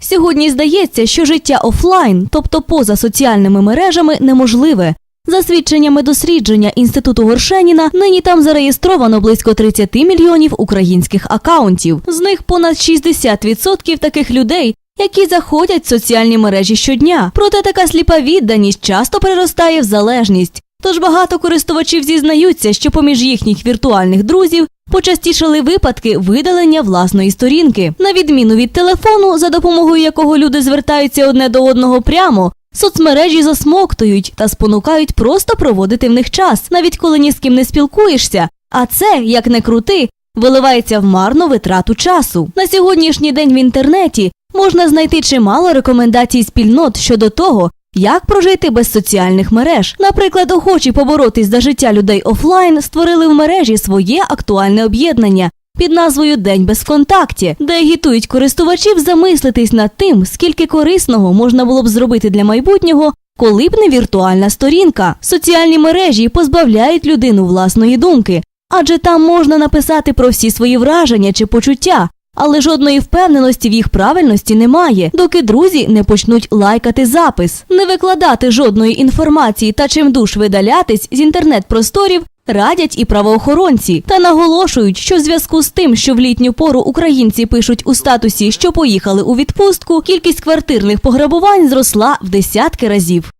Сьогодні здається, що життя офлайн, тобто поза соціальними мережами, неможливе. За свідченнями дослідження інституту Горшеніна, нині там зареєстровано близько 30 мільйонів українських акаунтів. З них понад 60% таких людей, які заходять в соціальні мережі щодня. Проте така сліпа відданість часто переростає в залежність. Тож багато користувачів зізнаються, що поміж їхніх віртуальних друзів почастішали випадки видалення власної сторінки. На відміну від телефону, за допомогою якого люди звертаються одне до одного прямо, соцмережі засмоктують та спонукають просто проводити в них час, навіть коли ні з ким не спілкуєшся. А це, як не крути, виливається в марну витрату часу. На сьогоднішній день в інтернеті можна знайти чимало рекомендацій спільнот щодо того, як прожити без соціальних мереж? Наприклад, охочі поборотись за життя людей офлайн створили в мережі своє актуальне об'єднання під назвою День без ВКонтакті, де агітують користувачів замислитись над тим, скільки корисного можна було б зробити для майбутнього, коли б не віртуальна сторінка. Соціальні мережі позбавляють людину власної думки, адже там можна написати про всі свої враження чи почуття. Але жодної впевненості в їх правильності немає, доки друзі не почнуть лайкати запис, не викладати жодної інформації та чимдуж видалятись з інтернет-просторів. Радять і правоохоронці та наголошують, що в зв'язку з тим, що в літню пору українці пишуть у статусі, що поїхали у відпустку, кількість квартирних пограбувань зросла в десятки разів.